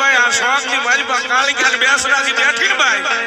ભાઈ આ શોખની મારી પાસે કાળી કાઢ બેસરાજી બેઠી ને ભાઈ.